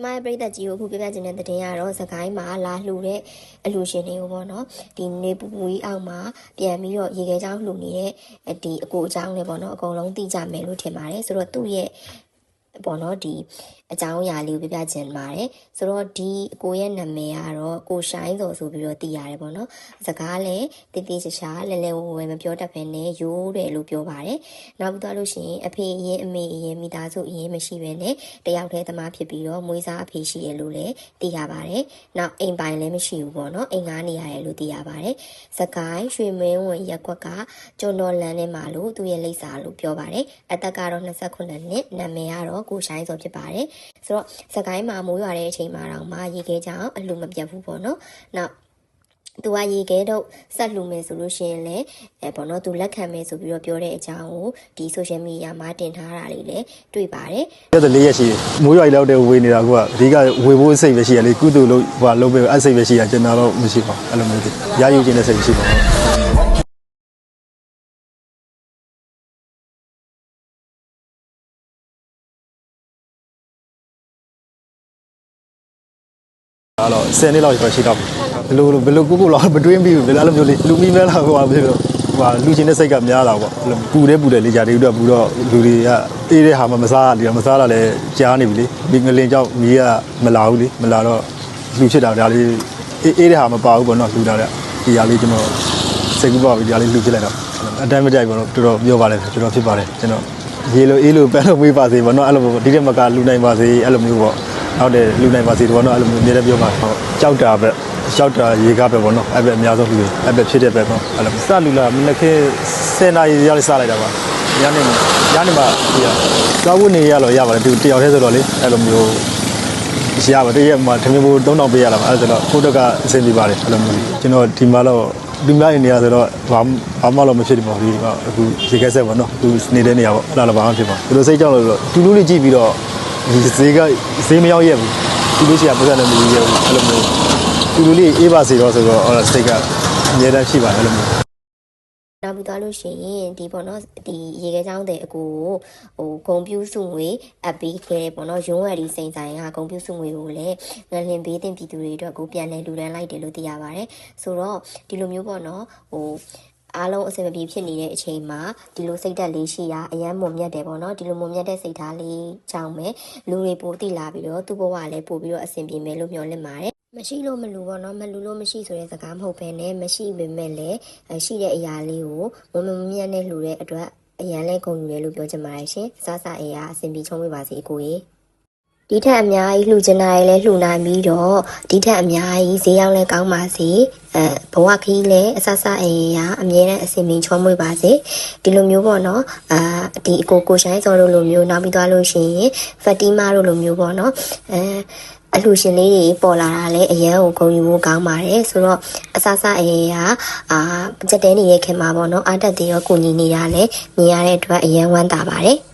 ကျမရဲ့ပြည်သက်ကြီးကိုအခုပြပြချင်တဲ့သတင်းကတော့စကိုင်းမှာလာလှူတဲ့အလှူရှင်တွေကိုပေါ့နော်ဒီနေပူပူကြီးအောက်မှာပြန်ပြီးတော့ရေခဲချောင်းလှူနေတဲ့ဒီအကိုအချောင်းတွေပေါ့နော်အကုန်လုံးသိကြမယ်လို့ထင်ပါတယ်ဆိုတော့သူ့ရဲ့ ပေါ့နော်ဒီအကြောင်းအရာလေးကိုပြပြချင်ပါတယ်ဆိုတော့ဒီအကိုရဲ့နာမည်ကတော့ကိုရှိုင်းစော်ဆိုပြီးတော့သိရတယ်ပေါ့နော်စကားလည်းတိတိကျကျလဲလဲဝဝဲမပြောတတ်ဘဲနဲ့ရိုးတယ်လို့ပြောပါတယ်နောက်ပြီးတော့လို့ရှိရင်အဖေအရင်အမေအရင်မိသားစုအရင်မရှိဘဲနဲ့တယောက်တည်းသမားဖြစ်ပြီးတော့မွေးစားအဖေရှိရလို့လည်းသိရပါတယ်နောက်အိမ်ပိုင်လည်းမရှိဘူးပေါ့နော်အိမ်ငားနေရတယ်လို့သိရပါတယ်စကိုင်းရွှေမင်းဝင်ရက်ကွက်ကကျွန်တော်လမ်းထဲမှာလို့သူ့ရဲ့လိပ်စာလို့ပြောပါတယ်အသက်ကတော့29နှစ်နာမည်ကတော့ကိုရှိုင်းစော်ဖြစ်ပါတယ်ဆိုတော့စကိုင်းမှာမိုးရွာတဲ့အချိန်မှာတော့မှရေခဲကြောင်အလှမပြတ်ဘူးပေါ့နော်နောက်သူကရေခဲတော့ဆက်လှူမယ်ဆိုလို့ရှိရင်လည်းအဲပေါ့နော်သူလက်ခံမယ်ဆိုပြီးတော့ပြောတဲ့အကြောင်းကိုဒီ social media မှာတင်ထားတာလေးလည်းတွေ့ပါတယ်ရက်တဲ့၄ရက်ရှိတယ်မိုးရွာကြီးလောက်တဲ့ဝေးနေတာကအဓိကဝေဖို့စိတ်ပဲရှိရလေကုသိုလ်လို့ဟိုလုံးပဲအစိတ်ပဲရှိရကျွန်တော်တော့မရှိပါဘူးအဲ့လိုမျိုးဒီရယူခြင်းတဲ့စိတ်ရှိပါဘူး အဲ့တော့10နှစ်လောက်ရှိတော့ဘယ်လိုဘယ်လိုကိုကိုလောက်မတွင်းပြီးဘယ်လိုအဲ့လိုမျိုးလေးလူမီမဲလောက်ဟိုဟာဖြစ်လို့ဟိုလူချင်းတဲ့စိတ်ကများလာပေါ့အဲ့လိုပူတဲ့ပူတဲ့လေးကြာတွေတော့ပူတော့လူတွေကအေးတဲ့ဟာမှမစားရလေမစားရလဲကြားနေပြီလေဒီငလင်ကြောက်မီးကမလာဘူးလေမလာတော့လူဖြစ်တာဒါလေးအေးအေးတဲ့ဟာမပါဘူးပေါ့နော်လူတာတဲ့ဒီဟာလေးကျွန်တော်စိတ်ကူးပါပြီဒီဟာလေးလူဖြစ်လိုက်တော့အတိုင်းမကြိုက်ပေါ့နော်တော်တော်ပြောပါလေတော်တော်ဖြစ်ပါတယ်ကျွန်တော်ရေလိုအေးလိုပန်းလို့ဝေးပါစေပေါ့နော်အဲ့လိုဒီတဲ့မကလူနိုင်ပါစေအဲ့လိုမျိုးပေါ့ ဟုတ်တယ်လူနိုင်ပါစေတော့နော်အဲ့လိုမျိုးအများနဲ့ပြောပါဟုတ်ကြောက်တာပဲကြောက်တာရေကားပဲပေါ့နော်အဲ့ပဲအများဆုံးလူတွေအဲ့ပဲဖြစ်တဲ့ပဲပေါ့အဲ့လိုစလူလာမနေ့က10နာရီရောက်လေးစလိုက်တာပါညနေညနေမှဒီဟာသွားဖို့နေရတော့ရပါတယ်သူတယောက်တည်းဆိုတော့လေအဲ့လိုမျိုးရပါတည်းရမှာထမင်းဘူး3000ပေးရတာပါအဲ့ဒါဆိုတော့ကိုတော့ကအဆင်ပြေပါတယ်အဲ့လိုမျိုးကျွန်တော်ဒီမှာတော့ဒီမှာနေရဆိုတော့ဘာဘာမှတော့မဖြစ်ပါဘူးဒီအခုရေခဲဆက်ပေါ့နော်သူနေတဲ့နေရာပေါ့အဲ့ဒါလည်းဘာမှဖြစ်ပါဘူးသူတို့စိတ်ကြောက်လို့တူလူလေးကြည့်ပြီးတော့ ဒီဈေးကဈေးမရောက်ရက်ဘူးသူတို့ရှိရပတ်စံလည်းမကြီးရဘူးအဲ့လိုမျိုးတူလူလေးအေးပါစေတော့ဆိုတော့အဲ့ဒါစိတ်ကအများတန်းရှိပါတယ်အဲ့လိုမျိုးနောက်ပြီးသွားလို့ရှိရင်ဒီပေါ့နော်ဒီရေခဲချောင်းတဲ့အကူကိုဟိုဂုံပြူးစုငွေအပ်ပြီးခဲ့ပေါ့နော်ရုံးဝယ်ဒီစိန်ဆိုင်ကဂုံပြူးစုငွေကိုလည်းငလင်ဘေးတင်ပြည်သူတွေအတွက်ကိုပြန်လဲလူဒန်းလိုက်တယ်လို့သိရပါတယ်ဆိုတော့ဒီလိုမျိုးပေါ့နော်ဟို အားလုံးအဆင်မပြေဖြစ်နေတဲ့အချိန်မှာဒီလိုစိတ်ဓာတ်လေးရှိရအယမ်းမုံမြတ်တယ်ပေါ့နော်ဒီလိုမုံမြတ်တဲ့စိတ်ထားလေးကြောင့်ပဲလူတွေပိုတိလာပြီးတော့သူ့ဘဝလည်းပို့ပြီးတော့အဆင်ပြေမယ်လို့မျှော်လင့်ပါတယ်မရှိလို့မလူပေါ့နော်မလူလို့မရှိဆိုတဲ့စကားမဟုတ်ဘဲနဲ့မရှိပေမဲ့လည်းရှိတဲ့အရာလေးကိုမမမြတ်နဲ့လှူတဲ့အတွက်အရန်လဲကုန်ယူတယ်လို့ပြောချင်ပါတယ်ရှင်။စားစားအရာအဆင်ပြေချုံးပေးပါစေအကိုကြီး။ ဒီထက်အများကြီးလှူချင်တာတွေလည်းလှူနိုင်ပြီးတော့ဒီထက်အများကြီးဈေးရောက်လဲကောင်းပါစေ။အဲဘဝခီးလည်းအဆဆအရာအမြဲတမ်းအဆင်ပြေချုံးမွေးပါစေ။ဒီလိုမျိုးပေါ့နော်။အာဒီအကိုကိုရှိုင်းစော်တို့လိုမျိုးနောက်ပြီးသွားလို့ရှိရင်ဖတ်တီမာတို့လိုမျိုးပေါ့နော်။အဲအလှရှင်လေးတွေပေါ်လာတာလည်းအရန်ကိုဂုဏ်ယူဖို့ကောင်းပါတယ်ဆိုတော့အဆဆအရေးကအာစက်တဲနေတဲ့ခင်မှာပေါ့နော်အာတက်သေးရောကိုညီနေတာလည်းမြင်ရတဲ့အတွက်အရန်ဝမ်းသာပါတယ်